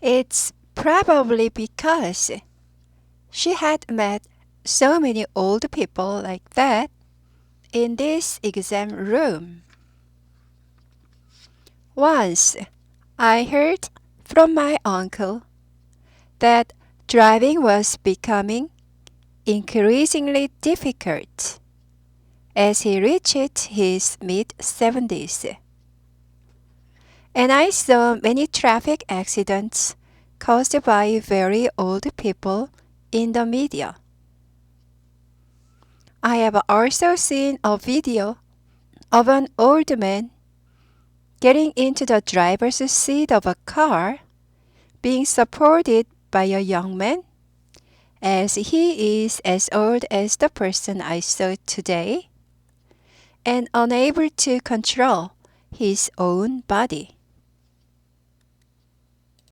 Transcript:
It's probably because she had met so many old people like that in this exam room. Once I heard from my uncle that driving was becoming increasingly difficult as he reached his mid 70s. And I saw many traffic accidents caused by very old people in the media. I have also seen a video of an old man getting into the driver's seat of a car, being supported by a young man, as he is as old as the person I saw today, and unable to control his own body.